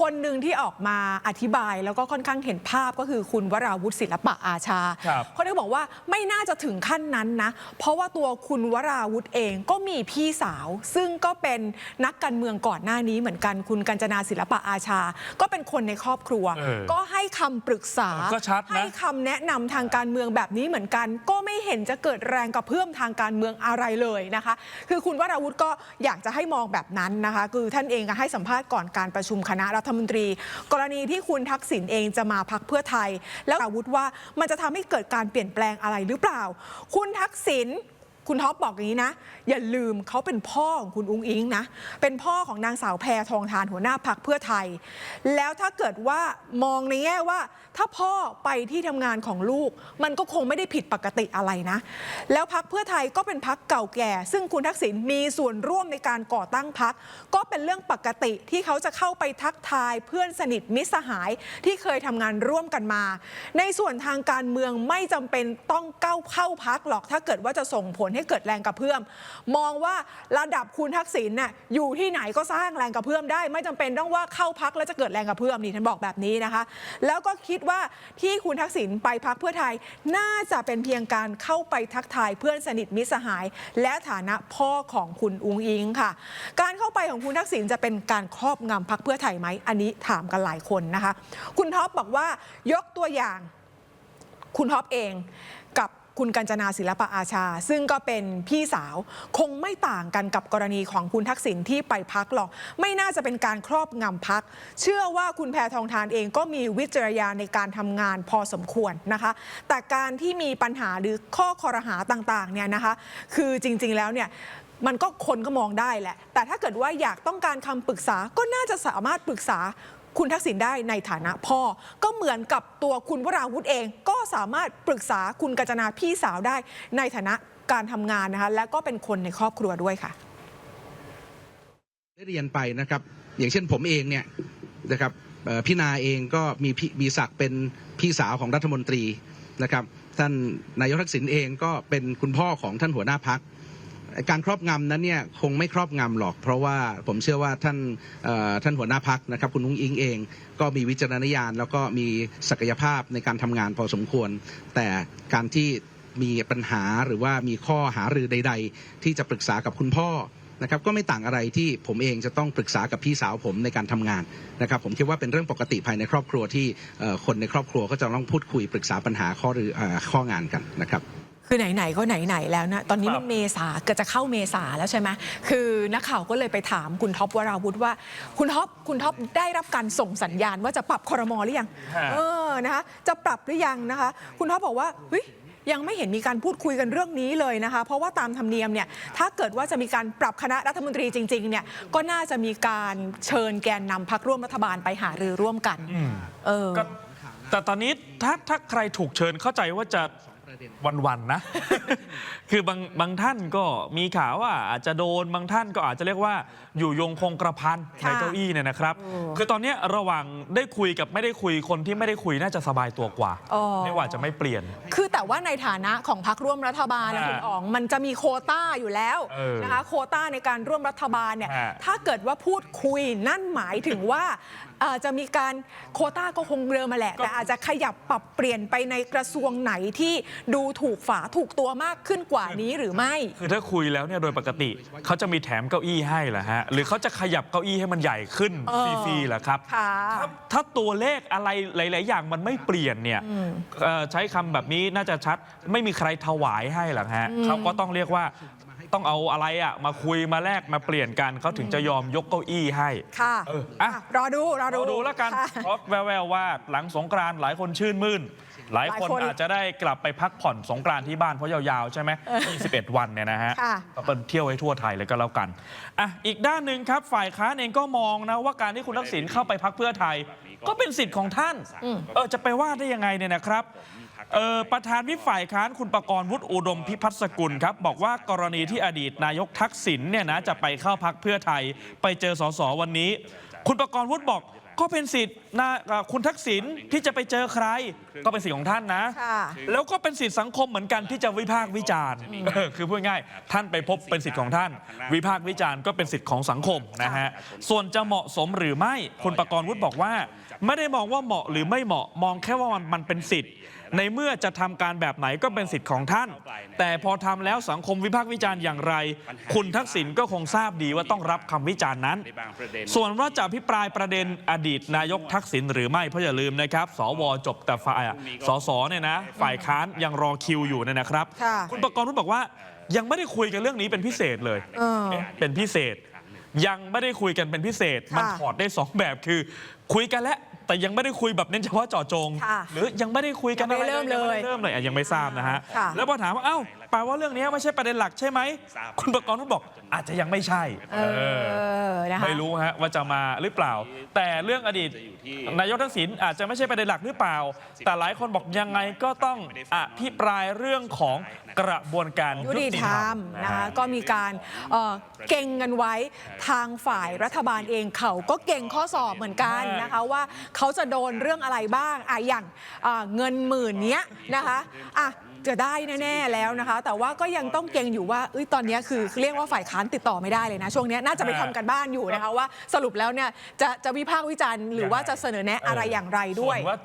คนหนึ่งที่ออกมาอธิบายแล้วก็ค่อนข้างเห็นภาพก็คือคุณวราวุฒิศิลปะอาชาครับเขาได้บอกว่าไม่น่าจะถึงขั้นนั้นนะ เพราะว่าตัวคุณวราวุฒิเองก็มีพี่สาว ซึ่งก็เป็นนักการเมืองก่อนหน้านี้เหมือนกันคุณกัญจนาศิลปะอาชา ก็เป็นคนในครอบครัว เออก็ให้คำปรึกษา ก็ชัดนะ ให้คำแนะนำทางการเมืองแบบนี้เหมือนกัน ก็ไม่เห็นจะเกิดแรงกระเพื่อมทางการเมืองอะไรเลยนะคะ คือคุณวราวุฒิก็อยากจะให้มองแบบนั้นนะคะ คือท่านเองก็ให้สัมภาษณ์ก่อนการประชุมคณะรัฐมนตรี กรณีที่คุณทักษิณเองจะมาพักเพื่อไทย แล้วอาวุธว่ามันจะทำให้เกิดการเปลี่ยนแปลงอะไรหรือเปล่า คุณทักษิณ คุณท็อปบอกอย่างนี้นะ อย่าลืมเขาเป็นพ่อของคุณอุ้งอิงนะ เป็นพ่อของนางสาวแพทองทานหัวหน้าพักเพื่อไทย แล้วถ้าเกิดว่ามองในแง่ว่า ถ้าพ่อไปที่ทำงานของลูก มันก็คงไม่ได้ผิดปกติอะไรนะ แล้วพักเพื่อไทยก็เป็นพักเก่าแก่ ซึ่งคุณทักษิณมีส่วนร่วมในการก่อตั้งพักก็เป็นเรื่องปกติที่เขาจะเข้าไปทักทายเพื่อนสนิทมิตรสหายที่เคยทำงานร่วมกันมา ในส่วนทางการเมืองไม่จำเป็นต้องก้าวเข้าพักหรอกถ้าเกิดว่าจะส่งผลให้เกิดแรงกระเพื่อม มองว่าระดับคุณทักษิณน่ะอยู่ที่ไหนก็สร้างแรงกระเพื่อมได้ ไม่จำเป็นต้องว่าเข้าพักแล้วจะเกิดแรงกระเพื่อมนี่ท่านบอกแบบนี้นะคะ แล้วก็คิดว่าที่คุณทักษิณไปพักเพื่อไทยน่าจะเป็นเพียงการเข้าไปทักทายเพื่อนสนิทมิตรสหาย และฐานะพ่อของคุณอุงอิงค่ะ การเข้าไปของคุณทักษิณจะเป็นการครอบงำพักเพื่อไทยไหมอันนี้ถามกันหลายคนนะคะ คุณท็อปบอกว่ายกตัวอย่าง คุณท็อปเองกับ คุณกัญจนาศิลปะอาชา ซึ่งก็เป็นพี่สาวคงไม่ต่างกันกับกรณีของคุณทักษิณที่ไปพักหรอก ไม่น่าจะเป็นการครอบงำพัก เชื่อว่าคุณแพทองทานเองก็มีวิจารณญาในการทำงานพอสมควรนะคะ แต่การที่มีปัญหาหรือข้อคอรหาต่างๆเนี่ยนะคะ คือจริงๆแล้วเนี่ยมันก็คนก็มองได้แหละ แต่ถ้าเกิดว่าอยากต้องการคำปรึกษาก็น่าจะสามารถปรึกษา คุณทักษิณได้ในฐานะพ่อ ก็เหมือนกับตัวคุณวราวุธเอง ก็สามารถปรึกษาคุณกัญจนาพี่สาวได้ในฐานะการทำงานนะคะและก็เป็นคนในครอบครัวด้วยค่ะ ได้เรียนไปนะครับ อย่างเช่นผมเองเนี่ยนะครับพี่นาเองก็มีพี่มีศักดิ์เป็นพี่สาวของรัฐมนตรีนะครับ ท่านนายกทักษิณเองก็เป็นคุณพ่อของท่านหัวหน้าพัก การครอบงำนั้นเนี่ยคงไม่ครอบงำหรอก เพราะว่าผมเชื่อว่าท่านท่านหัวหน้าพักนะครับคุณนุ้งอิงเอง ก็มีวิจารณญาณ แล้วก็มีศักยภาพในการทำงานพอสมควร แต่การที่มีปัญหาหรือว่ามีข้อหารือใด ๆ ที่จะปรึกษากับคุณพ่อนะครับก็ไม่ต่างอะไรที่ผมเองจะต้องปรึกษากับพี่สาวผมในการทำงานนะครับผมคิดว่าเป็นเรื่องปกติภายในครอบครัวที่คนในครอบครัวก็จะต้องพูดคุยปรึกษาปัญหาข้อหรือข้องานกันนะครับ คือไหนๆก็ไหนๆแล้วนะตอนนี้ครัมับนเมษาเกิดจะเข้าเมษาแล้วใช่ไหมคือนักข่าวก็เลยไปถามคุณท็อปวราวุธว่า คุณท็อปคุณท็อปได้รับการส่งสัญญาณว่าจะปรับคอรมอหรือยังฮะเออนะคะจะปรับหรือยังนะคะ คุณท็อปบอกว่าเฮ้ยยังไม่เห็นมีการพูดคุยกันเรื่องนี้เลยนะคะ เพราะว่าตามธรรมเนียมเนี่ยถ้าเกิดว่าจะมีการปรับคณะรัฐมนตรีจริงๆเนี่ยก็น่าจะมีการเชิญแกนนำพักร่วมรัฐบาลไปหารือร่วมกันอืมเออก็แต่ตอนนี้ถ้าถ้าใครถูกเชิญเข้าใจว่าจะ วันๆนะ คือบางบางท่านก็มีข่าวว่าอาจจะโดนบางท่านก็อาจจะเรียกว่าอยู่ยงคงกระพันในค่ะเก้าอี้เนี่ยนะครับโอ้คือตอนเนี้ยระหว่างได้คุยกับไม่ได้คุยคนที่ไม่ได้คุยน่าจะสบายตัวกว่า อ๋อ ไม่ว่าจะไม่เปลี่ยน คือแต่ว่าในฐานะของพรรคร่วมรัฐบาลนะฮะคุณอ๋องมันจะมีโควต้าอยู่แล้วเออนะคะโควต้าในการร่วมรัฐบาลเนี่ยฮะถ้าเกิดว่าพูดคุยนั่นหมายถึงว่า เอ่อจะมีการโควต้าก็คงเดิมมาแหละ แต่อาจจะขยับปรับเปลี่ยนไปในกระทรวงไหนที่ดูถูกฝาถูกตัวมากขึ้นกว่านี้หรือไม่ คือถ้าคุยแล้วเนี่ยโดยปกติเขาจะมีแถมเก้าอี้ให้เหรอฮะหรือเขาจะขยับเก้าอี้ให้มันใหญ่ขึ้นเออ ฟรีๆเหรอครับ ค่ะ ถ้าถ้าตัวเลขอะไรหลาย ๆ อย่างมันไม่เปลี่ยนเนี่ยเอ่อใช้คำแบบนี้น่าจะชัดไม่มีใครถวายให้หรอกฮะเขาก็ต้องเรียกว่า ต้องเอาอะไรอะมาคุยมาแลกมาเปลี่ยนกันเขาถึงจะยอมยกเก้าอี้ให้ ค่ะเอออะ รอดูรอดู เราดูแล้วกันค่ะเพราะแววๆว่าหลังสงกรานต์หลายคนชื่นมื่น หลายคนหลายคนอาจจะได้กลับไปพักผ่อนสงกรานต์ที่บ้านเพราะยาวๆ ใช่ไหม21 วันเนี่ยนะฮะค่ะ ก็เป็นเที่ยวให้ทั่วไทยเลยก็แล้วกันอะอีกด้านหนึ่งครับฝ่ายค้านเองก็มองนะว่าการที่คุณทักษิณเข้าไปพักเพื่อไทย ก็เป็นสิทธิ์ของท่านเออจะไปว่าได้ยังไงเนี่ยนะครับ เออประธานวิปฝ่ายค้านคุณประกรณ์วุฒิอุดมพิพัฒน์สกุลครับ บอกว่ากรณีที่อดีตนายกทักษิณเนี่ยนะจะไปเข้าพักเพื่อไทย ไปเจอสสวันนี้ คุณประกรณ์วุฒิบอกก็เป็นสิทธิ์นะเอ่อคุณทักษิณที่จะไปเจอใคร ก็เป็นสิทธิ์ของท่านนะ ค่ะแล้วก็เป็นสิทธิสังคมเหมือนกันที่จะวิพากษ์วิจารณ์เออคือพูดง่ายๆท่านไปพบเป็นสิทธิ์ของท่าน วิพากษ์วิจารณ์ก็เป็นสิทธิ์ของสังคมนะฮะส่วนจะเหมาะสมหรือไม่คุณประกรณ์วุฒิบอกว่า ไม่ได้มองว่าเหมาะหรือไม่เหมาะมองแค่ว่ามันมันเป็นสิทธิ์ ในเมื่อจะทำการแบบไหนก็เป็นสิทธิ์ของท่าน แต่พอทำแล้วสังคมวิพากษ์วิจารณ์อย่างไร คุณทักษิณก็คงทราบดีว่าต้องรับคำวิจารณ์นั้น ส่วนว่าจะอภิปรายประเด็นอดีตนายกทักษิณหรือไม่เพราะอย่าลืมนะครับ สวจบแต่ฝ่ายอะสสเนี่ยนะ ฝ่ายค้านยังรอคิวอยู่เนี่ยนะครับค่ะคุณประกรณ์วุฒิบอกว่ายังไม่ได้คุยกันเรื่องนี้เป็นพิเศษเลยเออเป็นพิเศษ ยังไม่ได้คุยกันเป็นพิเศษ มันค่ะถอดได้สองแบบคือ คุยกันแล้ว แต่ยังไม่ได้คุยแบบเน้นเฉพาะเจาะจง ค่ะหรือยังไม่ได้คุยกันยังไม่อะไรเริ่มเลยงไม่ได้เริ่มเลยอะยังไม่ทราบนะฮะค่ะ แล้วพอถามว่าเอ้าแปลว่าเรื่องนี้ไม่ใช่ประเด็นหลักใช่ไหมคุณประกรณ์วุฒิบอกอาจจะยังไม่ใช่เออนะคะ ไม่รู้ฮะว่าจะมาหรือเปล่า แต่เรื่องอดีตนายกทักษิณอาจจะไม่ใช่ประเด็นหลักหรือเปล่า แต่หลายคนบอกยังไงก็ต้องอภิปรายเรื่องของกระบวนการยุติธรรมนะคะก็มีการเอ่อเก่งกันไว้ทางฝ่ายรัฐบาลเองเขาก็เก่งข้อสอบเหมือนกันนะคะว่าเขาจะโดนเรื่องอะไรบ้างอะอย่างอะเงินหมื่นเนี้ยนะคะอะจะได้แน่ๆแล้วนะคะ แต่ว่าก็ยังต้องเก่งอยู่ว่าเอ้ยตอนเนี้ยคือเรียกว่าฝ่ายค้านติดต่อไม่ได้เลยนะ ช่วงเนี้ยน่าจะไปทำกันบ้านอยู่นะคะว่าสรุปแล้วเนี่ยจะจะวิพากษ์วิจารณ์หรือว่าจะเสนอแนะอะไรอย่างไรด้วยส่วนว่า